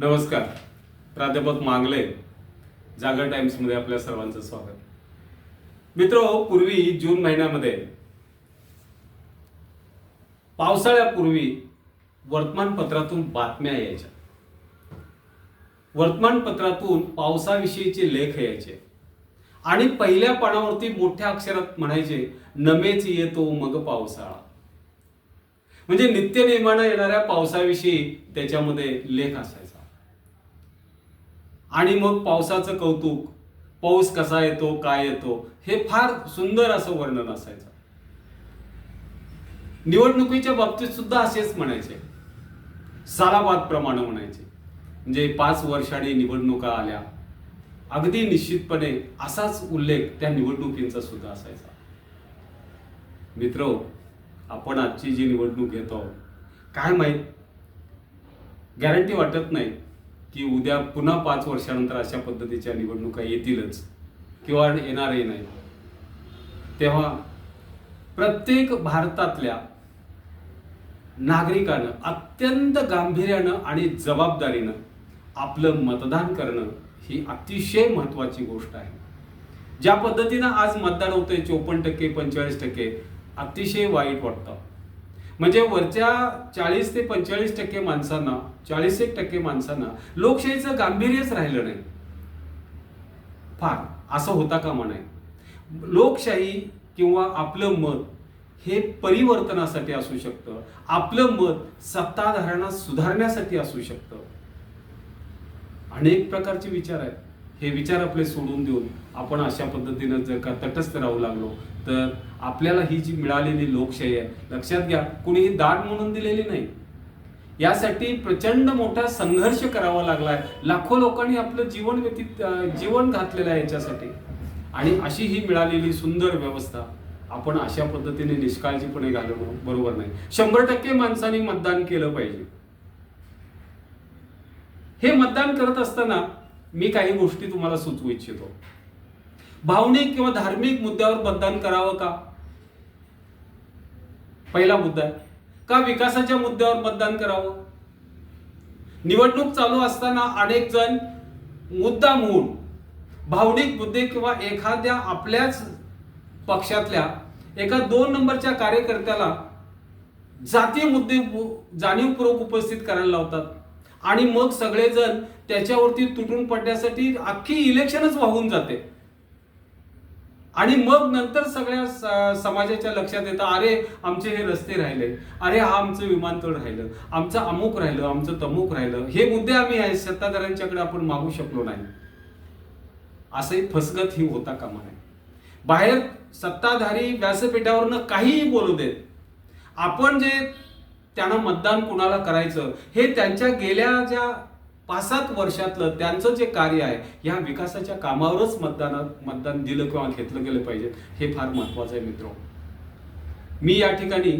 नमस्कार. प्राध्यापक मांगले जागर टाइम्समध्ये आपल्या सर्वांचं स्वागत. मित्र हो, पूर्वी जून महिन्यामध्ये पावसाळ्यापूर्वी वर्तमानपत्रातून बातम्या यायच्या. वर्तमानपत्रातून पावसाविषयीचे लेख यायचे. आणि पहिल्या पानावरती मोठ्या अक्षरात म्हणायचे नमेच येतो मग पावसाळा. म्हणजे नित्यनेमानं येणाऱ्या पावसाविषयी त्याच्यामध्ये लेख असायचा. आणि मग पावसाचं कौतुक पाऊस कसा येतो काय येतो हे फार सुंदर असं वर्णन असायचं. निवडणुकीच्या बाबतीत सुद्धा असेच म्हणायचे. सालाबाद प्रमाणे म्हणायचे. म्हणजे पाच वर्षाने निवडणुका आल्या. अगदी निश्चितपणे असाच उल्लेख त्या निवडणुकींचा सुद्धा असायचा. मित्र आपण आजची जी निवडणूक घेतो काय माहीत? गॅरंटी वाटत नाही. की उद्या पुन्हा पाच वर्षानंतर अशा पद्धतीच्या निवडणुका येतीलच किंवा येणारही नाही. तेव्हा प्रत्येक भारतातल्या नागरिकानं अत्यंत गांभीर्यानं आणि जबाबदारीनं आपलं मतदान करणं ही अतिशय महत्त्वाची गोष्ट आहे. ज्या पद्धतीनं आज मतदान होतंय चोपन्न टक्के पंचेचाळीस टक्के अतिशय वाईट वाटतं. म्हणजे वरच्या चाळीस ते पंचेचाळीस टक्के माणसांना चाळीस एक टक्के माणसांना लोकशाहीचं गांभीर्यच राहिलं नाही. फार. असं होता कामा नाही लोकशाही किंवा आपलं मत हे परिवर्तनासाठी असू शकतं. आपलं मत सत्ताधारणा सुधारण्यासाठी असू शकतं. अनेक प्रकारचे विचार आहेत. हे विचार आपले सोडून देऊन आपण अशा पद्धतीनं जर का तटस्थ राहू लागलो तर आपल्याला ही जी मिळालेली लोकशाही आहे लक्षात घ्या कुणीही दाट म्हणून दिलेली नाही. यासाठी प्रचंड मोठा संघर्ष करावा लागलाय. लाखो लोकांनी आपलं जीवन व्यतीत जीवन घातलेलं आहे याच्यासाठी. आणि अशी ही मिळालेली सुंदर व्यवस्था आपण अशा पद्धतीने निष्काळजीपणे घालवणं बरोबर नाही. शंभर टक्के माणसांनी मतदान केलं पाहिजे. हे मतदान करत असताना मी काही गोष्टी तुम्हाला सुचवू इच्छितो. भावनिक किंवा धार्मिक मुद्द्यावर मतदान करावं का? पहिला मुद्दा आहे. का विकासाच्या मुद्द्यावर मतदान करावं? निवडणूक चालू असताना अनेक जण मुद्दा म्हणून भावनिक मुद्दे किंवा एखाद्या आपल्याच पक्षातल्या एका दोन नंबरच्या कार्यकर्त्याला जातीय मुद्दे जाणीवपूर्वक उपस्थित करायला लावतात. आणि मग सगळेजण त्याच्यावरती तुटून पडण्यासाठी अख्खी इलेक्शनच वाहून जाते. आणि मग नंतर सगळ्या स- समाजाच्या लक्षात येतं अरे आमचे हे रस्ते राहिले. अरे हा आमचं विमानतळ राहिलं. आमचं अमुक राहिलं आमचं तमुक राहिलं. हे मुद्दे आम्ही आहे सत्ताधाऱ्यांच्याकडे आपण मागू शकलो नाही. असंही फसगत ही होता कामा नये. बाहेर सत्ताधारी व्यासपीठावरनं काहीही बोलू देत. आपण जे त्यांना मतदान कुणाला करायचं हे त्यांच्या गेल्या ज्या पाच सात वर्षातलं त्यांचं जे कार्य आहे या विकासाच्या कामावरच मतदानात मतदान दिलं किंवा घेतलं गेलं पाहिजे हे फार महत्वाचं आहे मित्र. मी या ठिकाणी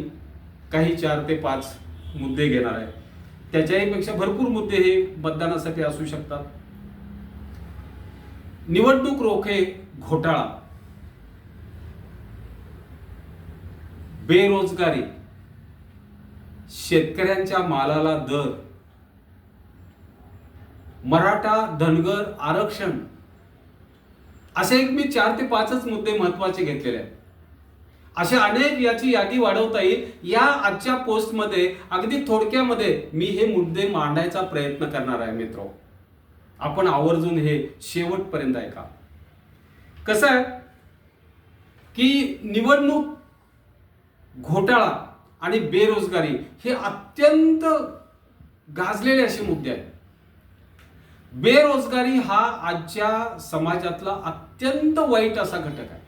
काही चार ते पाच मुद्दे घेणार आहे. त्याच्याहीपेक्षा भरपूर मुद्दे हे मतदानासाठी असू शकतात. निवडणूक रोखे घोटाळा बेरोजगारी शेतकऱ्यांच्या मालाला दर मराठा धनगर आरक्षण असे एक मी चार ते पाचच मुद्दे महत्त्वाचे घेतलेले आहेत. अशा अनेक याची यादी वाढवता येईल. या आजच्या पोस्टमध्ये अगदी थोडक्यामध्ये मी हे मुद्दे मांडायचा प्रयत्न करणार आहे मित्र. आपण आवर्जून हे शेवटपर्यंत ऐका. कसं आहे? की निवडणूक घोटाळा आणि बेरोजगारी हे अत्यंत गाजलेले असे मुद्दे आहेत. बेरोजगारी हा आजच्या समाजातला अत्यंत वाईट असा घटक आहे.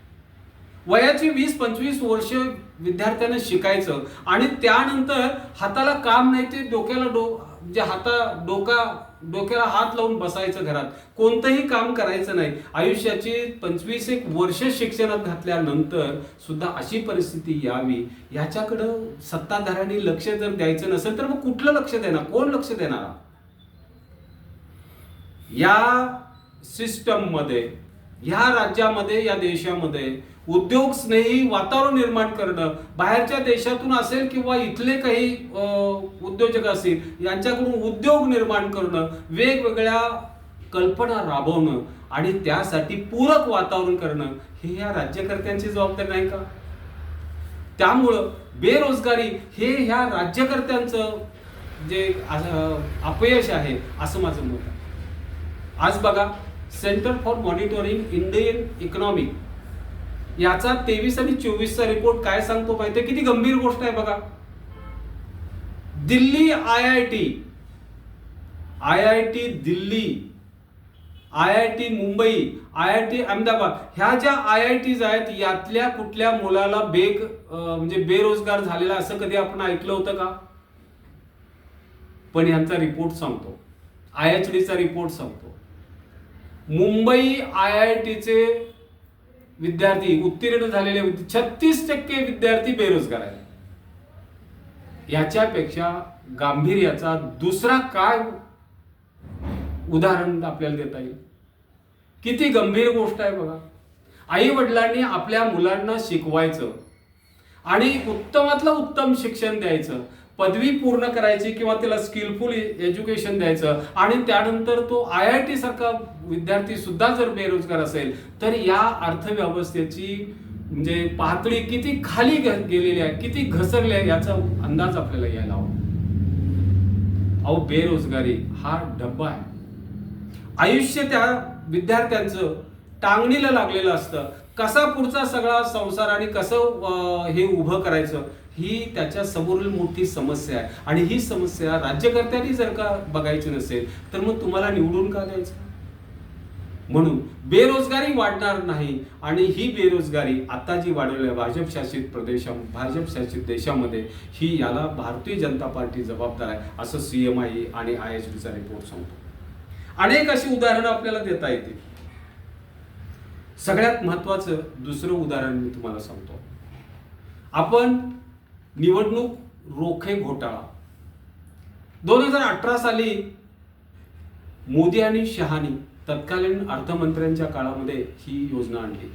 वयाची वीस पंचवीस वर्ष विद्यार्थ्यांना शिकायचं आणि त्यानंतर हाताला काम नाही ते डोक्याला डो म्हणजे हाता डोका डोक्याला हात लावून बसायचं घरात. कोणतंही काम करायचं नाही. आयुष्याची पंचवीस एक वर्ष शिक्षणात घातल्यानंतर सुद्धा अशी परिस्थिती यावी याच्याकडं सत्ताधाऱ्यांनी लक्ष जर द्यायचं नसेल तर मग कुठलं लक्ष देणार? कोण लक्ष देणार? या सिस्टममध्ये ह्या राज्यामध्ये या देशामध्ये उद्योग स्नेही वातावरण निर्माण करणं बाहेरच्या देशातून असेल किंवा इथले काही उद्योजक असतील यांच्याकडून उद्योग निर्माण करणं वेगवेगळ्या कल्पना राबवणं आणि त्यासाठी पूरक वातावरण करणं हे या राज्यकर्त्यांची जबाबदारी नाही का? त्यामुळं बेरोजगारी हे ह्या राज्यकर्त्यांचं जे अपयश आहे असं माझं मत आहे. आज बघा centre for monitoring Indian economy याचा तेवीस आणि चोवीसचा रिपोर्ट काय सांगतो पाहिजे किती गंभीर गोष्ट आहे बघा. Delhi I I T I I T Delhi. I I T Mumbai. I I T Ahmedabad. ह्या ज्या आय आय टीज आहेत यातल्या कुठल्या मुलाला बेग म्हणजे बेरोजगार झालेला असं कधी आपण ऐकलं होतं का? पण यांचा रिपोर्ट सांगतो. आय एच डीचा रिपोर्ट सांगतो. मुंबई आय आय टीचे विद्यार्थी उत्तीर्ण झालेले छत्तीस टक्के विद्यार्थी बेरोजगार आहेत. याच्यापेक्षा गांभीर्याचा दुसरा काय उदाहरण आपल्याला देता येईल? किती गंभीर गोष्ट आहे बघा. आई वडिलांनी आपल्या मुलांना शिकवायचं आणि उत्तमातलं उत्तम शिक्षण द्यायचं. पदवी पूर्ण करायची किंवा त्याला स्किलफुल एज्युकेशन द्यायचं आणि त्यानंतर तो आय आय टी सारखा विद्यार्थी सुद्धा जर बेरोजगार असेल तर या अर्थव्यवस्थेची म्हणजे पातळी किती खाली गेलेली आहे किती घसरली आहे याचा अंदाज आपल्याला यायला हवा. अहो बेरोजगारी हा डब्बा आहे. आयुष्य त्या विद्यार्थ्यांचं टांगणीला लागलेलं असतं. कसा पुढचा सगळा संसार आणि कसं हे उभं करायचं ही त्याच्या समोरील मोठी समस्या आहे. आणि ही समस्या राज्यकर्त्यांनी जर का बघायची नसेल तर मग तुम्हाला निवडून का द्यायचं? म्हणून बेरोजगारी वाढणार नाही आणि ही बेरोजगारी आता जी वाढवली आहे भाजप शासित प्रदेशा भाजप शासित देशामध्ये ही याला भारतीय जनता पार्टी जबाबदार आहे असं सीएमआय आणि आय एच बीचा रिपोर्ट सांगतो. अनेक अशी उदाहरणं आपल्याला देता येतील. सगळ्यात महत्वाचं दुसरं उदाहरण मी तुम्हाला सांगतो. आपण निवडणूक रोखे घोटाळा. दोन हजार अठरा साली मोदी आणि शहानी तत्कालीन अर्थमंत्र्यांच्या काळामध्ये ही योजना आणली.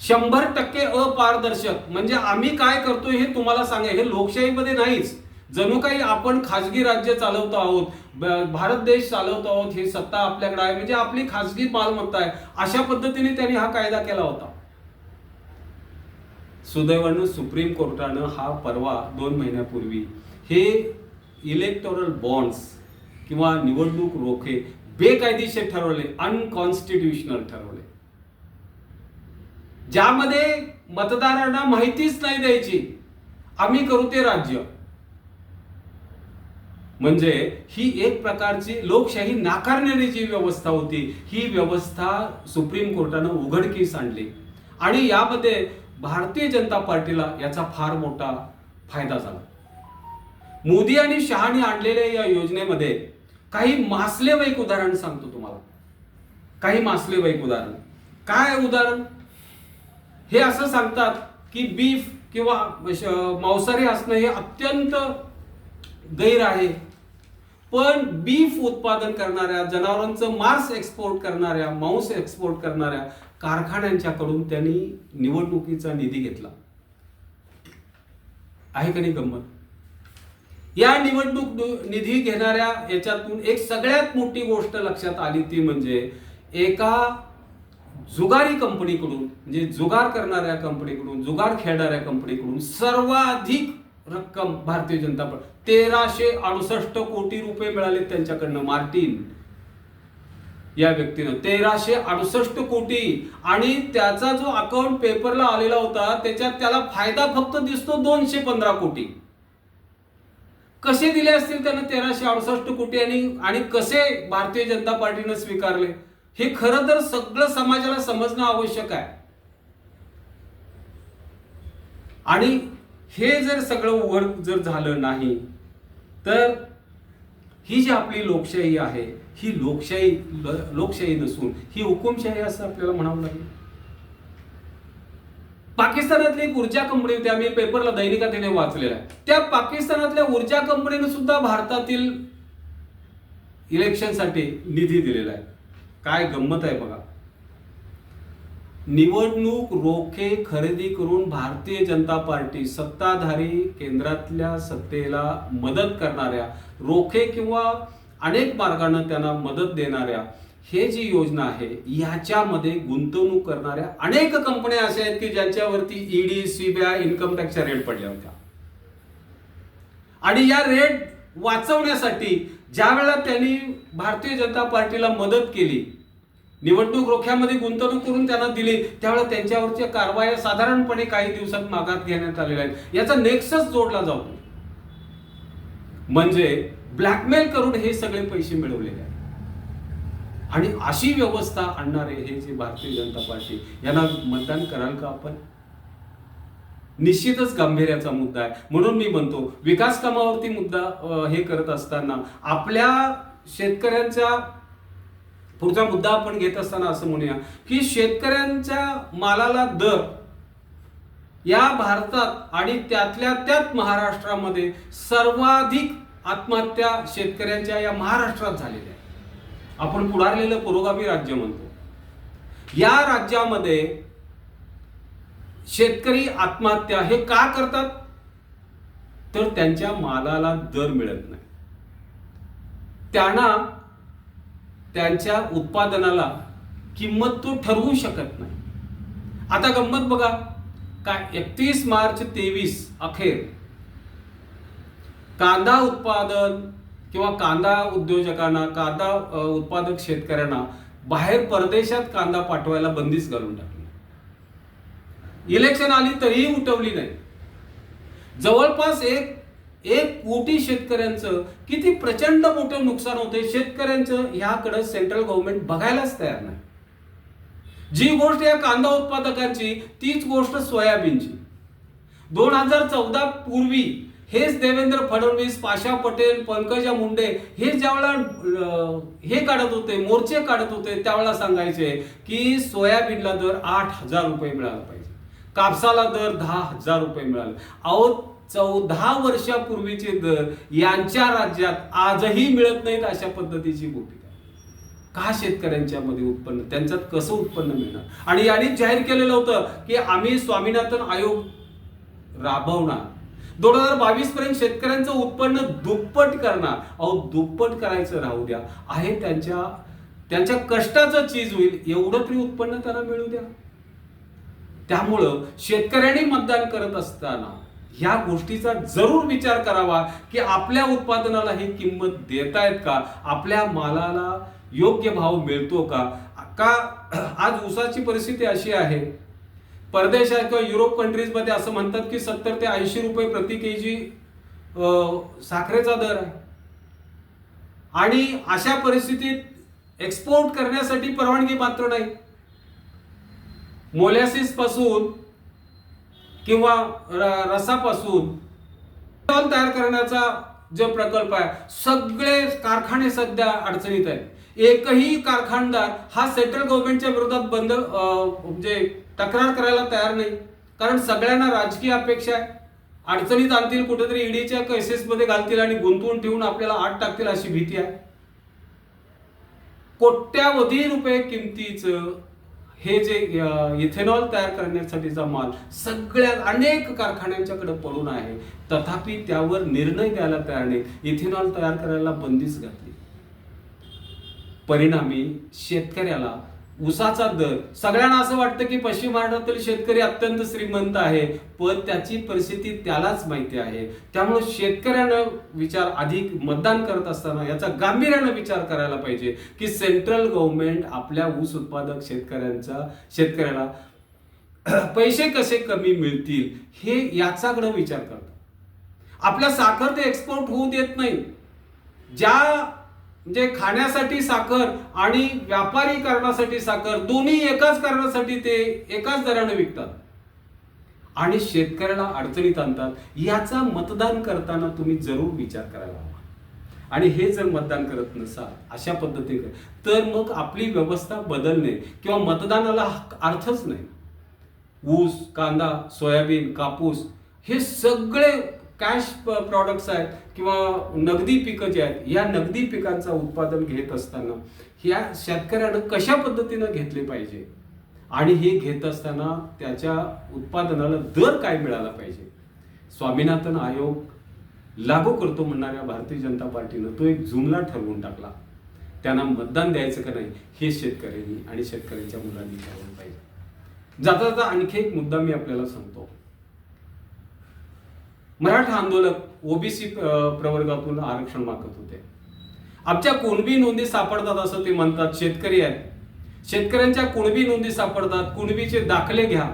शंभर टक्के अपारदर्शक. म्हणजे आम्ही काय करतोय हे तुम्हाला सांगा. हे लोकशाहीमध्ये नाहीच. जणू काही आपण खाजगी राज्य चालवतो आहोत भारत देश चालवतो आहोत हे सत्ता आपल्याकडे आहे. म्हणजे आपली खाजगी मालमत्ता आहे. अशा पद्धतीने त्यांनी हा कायदा केला होता. सुदैवानं सुप्रीम कोर्टानं हा परवा दोन महिन्यापूर्वी हे इलेक्टोरल बॉन्ड्स किंवा निवडणूक रोखे बेकायदेशीर ठरवले अनकॉन्स्टिट्युशनल ठरवले. ज्यामध्ये मतदारांना माहितीच नाही द्यायची. आम्ही करू ते राज्य. म्हणजे ही एक प्रकारची लोकशाही नाकारण्याची जी व्यवस्था होती ही व्यवस्था सुप्रीम कोर्टानं उघडकीस आणली. आणि यामध्ये भारतीय जनता पार्टीला याचा फार मोठा फायदा झाला. मोदी आणि शहाने आणलेल्या या योजनेमध्ये काही मासलेवाईक उदाहरण सांगतो तुम्हाला. काही मासलेवाईक उदाहरण. काय उदाहरण? हे असं सांगतात की बीफ किंवा मांसाहारी असणं हे अत्यंत गैर आहे. पण बीफ उत्पादन करणाऱ्या जनावरांचं मांस एक्सपोर्ट करणाऱ्या मांस एक्सपोर्ट करणाऱ्या कारखान्यांच्याकडून त्यांनी निवडणुकीचा निधी घेतला. आहे का नाही गंमत या निवडणूक निधी घेणाऱ्या याच्यातून एक सगळ्यात मोठी गोष्ट लक्षात आली ती म्हणजे एका जुगारी कंपनीकडून म्हणजे जुगार करणाऱ्या कंपनीकडून जुगार खेळणाऱ्या कंपनीकडून सर्वाधिक रक्कम भारतीय जनता पक्ष तेराशे अडुसष्ट कोटी रुपये मिळाले त्यांच्याकडनं मार्टिन. या व्यक्तीनं. तेराशे अडुसष्ट कोटी आणि त्याचा जो अकाउंट पेपरला आलेला होता त्याच्यात त्याला फायदा फक्त दिसतो दोनशे पंधरा कोटी. कसे दिले असतील त्यांना तेराशे अडुसष्ट कोटी आणि आणि कसे भारतीय जनता पार्टीनं स्वीकारले? हे खरं तर सगळं समाजाला समजणं आवश्यक आहे. आणि हे जर सगळं उघड जर झालं नाही तर ही जी आपली लोकशाही आहे ही लोकशाही लोकशाही नसून ही हुकुमशाही असं आपल्याला म्हणावं लागेल. पाकिस्तानातली एक ऊर्जा कंपनी होती आम्ही पेपरला दैनिकातीने वाचलेला आहे. त्या पाकिस्तानातल्या ऊर्जा कंपनीने सुद्धा भारतातील इलेक्शनसाठी निधी दिलेला आहे. काय गंमत आहे बघा. निवडणूक रोखे खरेदी करून भारतीय जनता पार्टी सत्ताधारी केंद्रातल्या सत्तेला मदत करणाऱ्या रोखे किंवा अनेक मार्गाने त्यांना मदत देणाऱ्या हे जी योजना आहे याच्यामध्ये गुंतवणूक करणाऱ्या अनेक कंपन्या अशा आहेत की ज्यांच्यावरती ईडी सीबीआय इन्कम टॅक्सच्या रेट पडल्या होत्या. आणि या रेट वाचवण्यासाठी ज्या वेळेला त्यांनी भारतीय जनता पार्टीला मदत केली निवडणूक रोख्यामध्ये गुंतवणूक करून त्यांना दिली त्यावेळेला त्यांच्यावरच्या कारवाया साधारणपणे काही दिवसात मागात घेण्यात आलेल्या आहेत. याचा नेक्सस जोडला जातो म्हणजे ब्लॅकमेल करून हे सगळे पैसे मिळवलेले आहेत. आणि अशी व्यवस्था आणणारे हे जे भारतीय जनता पार्टी यांना मतदान कराल का आपण? निश्चितच गांभीर्याचा मुद्दा आहे. म्हणून मी म्हणतो विकास कामावरती मुद्दा हे करत असताना आपल्या शेतकऱ्यांच्या पुढचा मुद्दा आपण घेत असताना असं म्हणूया की शेतकऱ्यांच्या मालाला दर या भारतात आणि त्यातल्या त्यात महाराष्ट्रामध्ये सर्वाधिक आत्महत्या शेतकऱ्यांच्या या महाराष्ट्रात झालेल्या आहेत. आपण पुढारलेलं पुरोगामी राज्य म्हणतो. या राज्यामध्ये शेतकरी आत्महत्या हे का करतात? तर त्यांच्या मालाला दर मिळत नाही. त्यांना त्यांच्या उत्पादनाला किंमत तो ठरवू शकत नाही. आता गंमत बघा. काय एकतीस मार्च तेवीस अखेर. कांदा उत्पादन किंवा कांदा उद्योजकांना कांदा उत्पादक शेतकऱ्यांना बाहेर परदेशात कांदा पाठवायला बंदीच घालून टाकली. इलेक्शन आली तरीही उठवली नाही. जवळपास एक एक कोटी शेतकऱ्यांचं किती प्रचंड मोठं नुकसान होते शेतकऱ्यांचं ह्याकडं सेंट्रल गव्हर्नमेंट बघायलाच तयार नाही. जी गोष्ट या कांदा उत्पादकांची तीच गोष्ट सोयाबीनची. दोन हजार चौदा पूर्वी हेच देवेंद्र फडणवीस पाशा पटेल पंकजा मुंडे हे ज्यावेळेला हे काढत होते मोर्चे काढत होते त्यावेळेला सांगायचे की सोयाबीनला दर आठ हजार रुपये मिळाला पाहिजे. कापसाला दर दहा हजार रुपये मिळाले. अहो चौदा वर्षापूर्वीचे दर यांच्या राज्यात आजही मिळत नाहीत अशा पद्धतीची भूमिका का शेतकऱ्यांच्या मध्ये उत्पन्न? त्यांच्यात कसं उत्पन्न मिळणार? आणि यांनी जाहीर केलेलं होतं की आम्ही स्वामीनाथन आयोग राबवणार. दोन हजार बावीस पर्यंत शेतकऱ्यांचं उत्पन्न दुप्पट करणार. अहो दुप्पट करायचं राहू द्या. आहे त्यांच्या त्यांच्या कष्टाचं चीज होईल. एवढं तरी उत्पन्न त्यांना मिळू द्या. त्यामुळं शेतकऱ्यांनी मतदान करत असताना ह्या गोष्टीचा जरूर विचार करावा की आपल्या उत्पादनाला ही किंमत देतायत का? आपल्या मालाला योग्य भाव मिळतो का? का आज ऊसाची परिस्थिती अशी आहे परदेशात किंवा युरोप कंट्रीजमध्ये असं म्हणतात की सत्तर ते ऐंशी रुपये प्रति के जी साखरेचा दर आहे. आणि अशा परिस्थितीत एक्सपोर्ट करण्यासाठी परवानगी मात्र नाही. मोलॅसिसपासून किंवा रसापासून इथेनॉल तयार करण्याचा जो प्रकल्प आहे सगळे कारखाने सध्या अडचणीत आहेत. एकही कारखानदार हा सेंट्रल गव्हर्नमेंटच्या विरोधात बंद म्हणजे तक्रार करायला तयार नाही. कारण सगळ्यांना राजकीय अपेक्षा आहे. अडचणीत आणतील कुठेतरी ईडीच्या केसेस मध्ये घालतील आणि गुंतवून ठेवून आपल्याला आत टाकतील अशी भीती आहे. कोट्यावधी रुपये किमतीचं हे जे इथेनॉल तयार करण्यासाठीचा माल सगळ्या अनेक कारखान्यांच्याकडे पडून आहे. तथापि त्यावर निर्णय द्यायला तयार नाही इथेनॉल तयार करायला बंदीच घातली. परिणामी शेतकऱ्याला ऊसाचा दर. सगळ्यांना असं वाटतं की पश्चिम महाराष्ट्रातील शेतकरी अत्यंत श्रीमंत आहे पण त्याची परिस्थिती त्यालाच माहिती आहे. त्यामुळे शेतकऱ्यानं विचार अधिक मतदान करत असताना याचा गांभीर्यानं विचार करायला पाहिजे की सेंट्रल गव्हर्नमेंट आपल्या ऊस उत्पादक शेतकऱ्यांचा शेतकऱ्याला पैसे कसे कमी मिळतील हे याचाकडं विचार करतात. आपल्या साखर ते एक्सपोर्ट होऊ देत नाही. ज्या म्हणजे खाण्यासाठी साखर आणि व्यापारी कारणासाठी साखर दोन्ही एकाच कारणासाठी ते एकाच दराने विकतात. आणि शेतकऱ्याला अडचणीत आणतात. याचा मतदान करताना तुम्ही जरूर विचार करायला हवा. आणि हे जर मतदान करत नसाल अशा पद्धतीने तर मग आपली व्यवस्था बदलणे किंवा मतदानाला अर्थच नाही. ऊस कांदा सोयाबीन कापूस हे सगळे कॅश प्रॉडक्ट्स आहेत किंवा नगदी पिकं जी आहेत या नगदी पिकांचं उत्पादन घेत असताना ह्या शेतकऱ्यानं कशा पद्धतीनं घेतले पाहिजे? आणि हे घेत असताना त्याच्या उत्पादनाला दर काय मिळाला पाहिजे? स्वामीनाथन आयोग लागू करतो म्हणणाऱ्या भारतीय जनता पार्टीनं तो एक जुमला ठरवून टाकला. त्यांना मतदान द्यायचं का नाही हे शेतकऱ्यांनी आणि शेतकऱ्यांच्या मुलांनी ठरवलं पाहिजे. जाता जाता आणखी एक मुद्दा मी आपल्याला सांगतो. मराठा आंदोलक ओबीसी प्रवर्गातून आरक्षण मागत होते. आमच्या कुणबी नोंदी सापडतात असं ते म्हणतात शेतकरी आहेत. शेतकऱ्यांच्या कुणबी नोंदी सापडतात कुणबीचे दाखले घ्या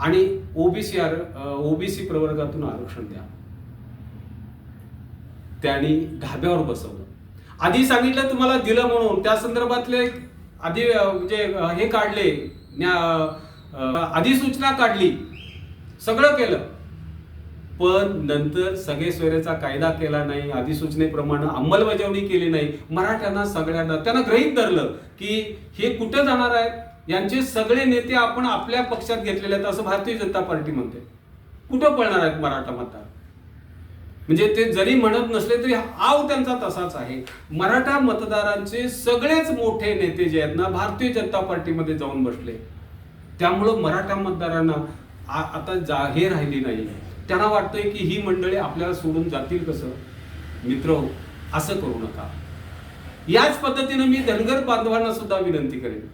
आणि ओबीसी आर ओबीसी प्रवर्गातून आरक्षण द्या. त्यांनी धाब्यावर बसवलं. आधी सांगितलं तुम्हाला दिलं म्हणून त्या संदर्भातले आधी म्हणजे हे काढले न्या- अधिसूचना काढली सगळं केलं. पण नंतर सगळे सोयऱ्याचा कायदा केला नाही अधिसूचनेप्रमाणे अंमलबजावणी केली नाही. मराठ्यांना सगळ्यांना त्यांना ग्रहित धरलं की हे कुठं जाणार आहेत यांचे सगळे नेते आपण आपल्या पक्षात घेतलेले आहेत असं भारतीय जनता पार्टी म्हणते. कुठं पळणार आहेत मराठा मतदार? म्हणजे ते जरी म्हणत नसले तरी आव त्यांचा तसाच आहे. मराठा मतदारांचे सगळेच मोठे नेते जे आहेत ना भारतीय जनता पार्टीमध्ये जाऊन बसले. त्यामुळं मराठा मतदारांना आ- आता जाहीर राहिली नाही त्यांना वाटतंय की ही मंडळी आपल्याला सोडून जातील कसं? मित्र हो, असं करू नका. याच पद्धतीनं मी धनगर बांधवांना सुद्धा विनंती करेन.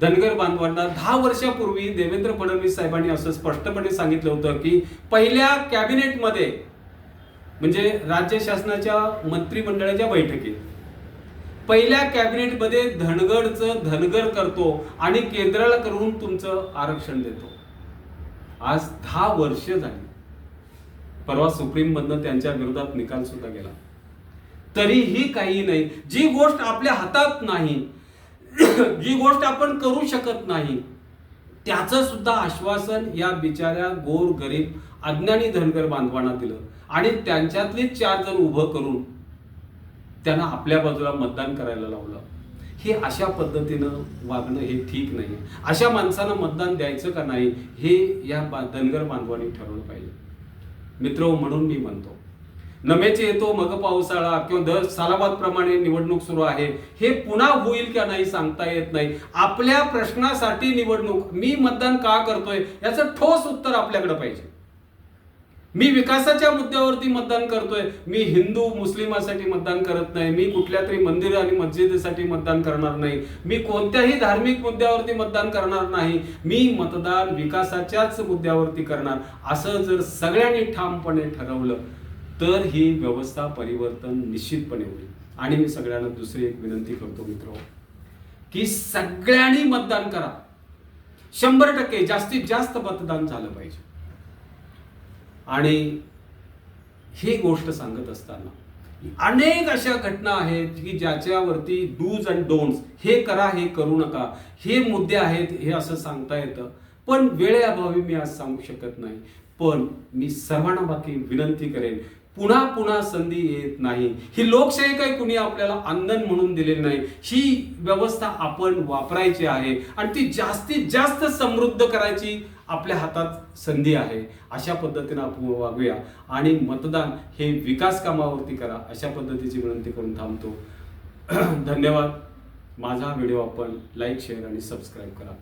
धनगर बांधवांना दहा वर्षापूर्वी देवेंद्र फडणवीस साहेबांनी असं स्पष्टपणे सांगितलं होतं की पहिल्या कॅबिनेटमध्ये म्हणजे राज्य शासनाच्या मंत्रिमंडळाच्या बैठकीत पहिल्या कॅबिनेटमध्ये धनगरचं धनगर करतो आणि केंद्राला करून तुमचं आरक्षण देतो. आज दहा वर्ष झाली. परवा सुप्रीम मधनं त्यांच्या विरोधात निकाल सुद्धा गेला. तरीही काही नाही. जी गोष्ट आपल्या हातात नाही जी गोष्ट आपण करू शकत नाही त्याचं सुद्धा आश्वासन या बिचाऱ्या गोर गरीब अज्ञानी धनगर बांधवांना दिलं. आणि त्यांच्यातले चार जण उभं करून त्यांना आपल्या बाजूला मतदान करायला लावलं. हे अशा पद्धतीनं वागणं हे ठीक नाही. अशा माणसांना मतदान द्यायचं का नाही हे या बा- धनगर बांधवांनी ठरवलं पाहिजे. मित्र म्हणून मी म्हणतो. नमेचे येतो मग पावसाळा किंवा दर सालाबाद प्रमाणे निवडणूक सुरू आहे. हे पुन्हा होईल का नाही सांगता येत नाही. आपल्या प्रश्नासाठी निवडणूक मी मतदान का करतोय याचं ठोस उत्तर आपल्याकडे पाहिजे. मी विकासाच्या मुद्द्यावरती मतदान करतोय. मी हिंदू मुस्लिमासाठी मतदान करत नाही. मी कुठल्या तरी मंदिर आणि मस्जिदीसाठी मतदान करणार नाही. मी कोणत्याही धार्मिक मुद्द्यावरती मतदान करणार नाही. मी मतदान विकासाच्याच मुद्द्यावरती करणार. असं जर सगळ्यांनी ठामपणे ठरवलं तर ही व्यवस्था परिवर्तन निश्चितपणे होईल. आणि मी सगळ्यांना दुसरी एक विनंती करतो मित्र. की सगळ्यांनी मतदान करा. शंभर टक्के जास्तीत जास्त मतदान झालं पाहिजे. आणि ही गोष्ट सांगत असताना अनेक अशा घटना आहेत की ज्याच्यावरती डूज अँड डोंट्स हे करा हे करू नका हे मुद्दे आहेत हे असं सांगता येतं. पण वेळेअभावी मी आज सांगू शकत नाही. पण मी सर्वांना बाकी विनंती करेन पुन्हा पुन्हा संधी येत नाही. ही लोकशाही काही कुणी आपल्याला आंदन म्हणून दिलेली नाही. ही व्यवस्था आपण वापरायची आहे आणि ती जास्तीत जास्त समृद्ध करायची आपल्या हातात संधी आहे. अशा पद्धतीनं आपण वागूया. आणि मतदान हे विकास कामावरती करा अशा पद्धतीची विनंती करून थांबतो. धन्यवाद. माझा व्हिडिओ आपण लाईक शेअर आणि सबस्क्राईब करा.